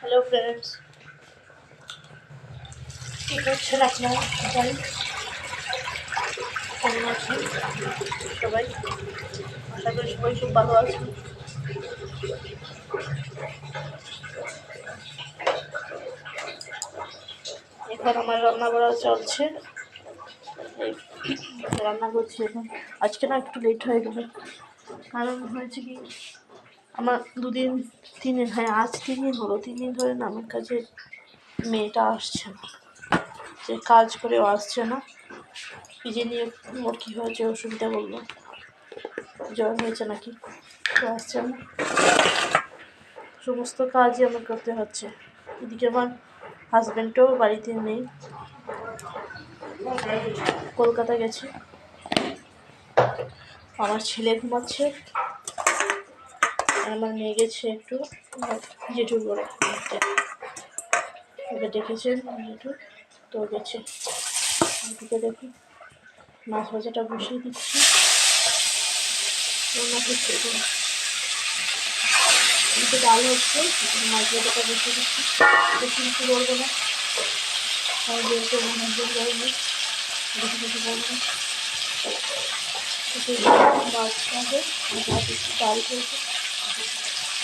Hello friends কী করছেন আপনারা? সবাই কেমন আছেন? সবাই? আশা করি সবাই খুব ভালো আছেন। এখন আমার রান্না করা চলছে রান্না করছি এখন আজকে না একটু লেট হয়ে গেল। কারণ হয়েছে কি? আমার দুদিন তিন দিন হ্যাঁ আজ তিন দিন হলো তিন দিন ধরে না আমার কাছে মেয়েটা আসছে না। যে কাজ করেও আসছে না। যে নিয়ে ওর কী হয়েছে অসুবিধা বলল জ্বর হয়েছে নাকি? আসছে না। সমস্ত কাজই আমার করতে হচ্ছে। এদিকে আমার হাজব্যান্ডও বাড়িতে নেই। কলকাতা গেছে। আমার ছেলে ঘুমাচ্ছে। আমার মেয়ে গেছে একটু ঘুরতে। ওকে ডেকেছেন জেঠু? তো গেছে। ওদিকে দেখি মাছ ভাজাটা বসিয়ে দিচ্ছি। করছে ডাল হচ্ছে মাছ ভাজাটা বসিয়ে দিচ্ছি। বেশি কিছু বলব না। কিছু ডাল করবে।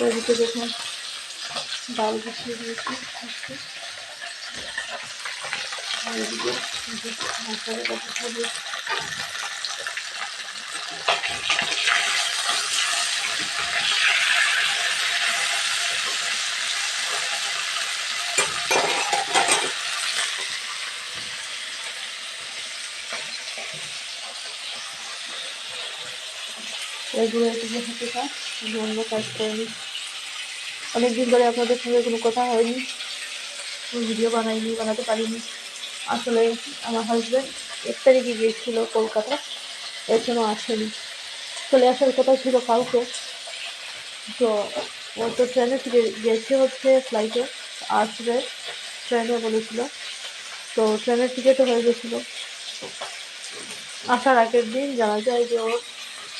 এদিকে দেখুন ডাল বসিয়ে দিয়েছি আজকে আর এদিকে মশলাটা বসাবো এগুলো এদিকে হাতে কাজ অন্য কাজ করিনি। অনেকদিন ধরে আপনাদের সঙ্গে কোনো কথা হয়নি। কোনো ভিডিও বানাইনি, বানাতে পারিনি। আসলে আমার হাজব্যান্ড এক তারিখে গিয়েছিল কলকাতা। এখনও আসেনি। চলে আসার কথা ছিল কালকে তো ও তো ট্রেনে থেকে গেছে হচ্ছে ফ্লাইটে আসবে। ট্রেনে বলেছিল। তো ট্রেনের টিকিটও হয়ে গেছিল। আসার আগের দিন জানা যায় যে ওর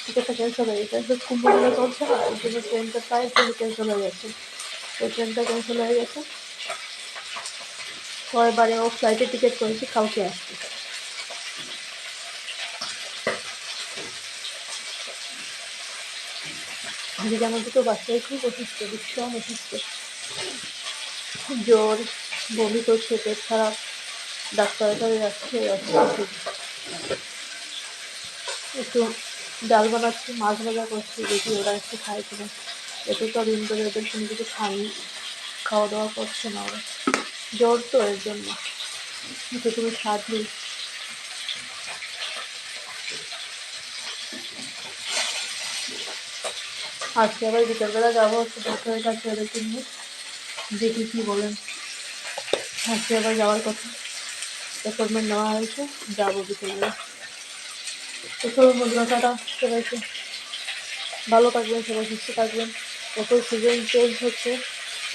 টিকিটটা ক্যান্সেল হয়ে গেছে। তো কুম্ভ মেলা চলছে না ওই জন্য ট্রেনটা প্রায় ট্রেন ক্যান্সেল হয়ে গেছে। তো ট্রেনটা ক্যান্সেল হয়ে গেছে। পরের বারে ও ফ্লাইটের টিকিট করেছি, কালকে এদিকে আমার দুটো বাচ্চাই খুব অসুস্থ, ভীষণ অসুস্থ। জ্বর, বমি করছে পেট খারাপ। ডাক্তারের কাছে যাচ্ছে একটু ডাল বানাচ্ছি, মাছ ভাজা করছি, দেখি ওরা একটু খায় কিনা। এত তো দিন ধরে ওদের কোনো কিছু খাইনি খাওয়া দাওয়া করছে না ওরা। জ্বর তো এর জন্য। তো তুমি স্বাদ আজকে আবার বিকেলবেলা যাব ডাক্তারের কাছে ওদেরকে নিয়ে দেখি কী বলেন। আজকে আবার যাওয়ার কথা। অ্যাপয়েন্টমেন্ট নেওয়া হয়েছে, যাব বিকেলবেলা। তো বন্ধুরা, টাটা সবাইকে ভালো থাকবেন, সবাই সুস্থ থাকবেন। কত সিজন চেঞ্জ হচ্ছে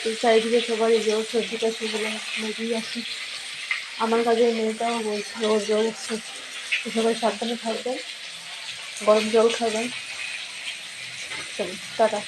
তো চারিদিকে সবাই জ্বর সর্দি কাশি বলে মেয়েই আসে। আমার কাছে মেয়েটাও বলছে ওর জল হচ্ছে। তো সবাই সাবধানে থাকবেন, গরম জল খাবেন। টাটা।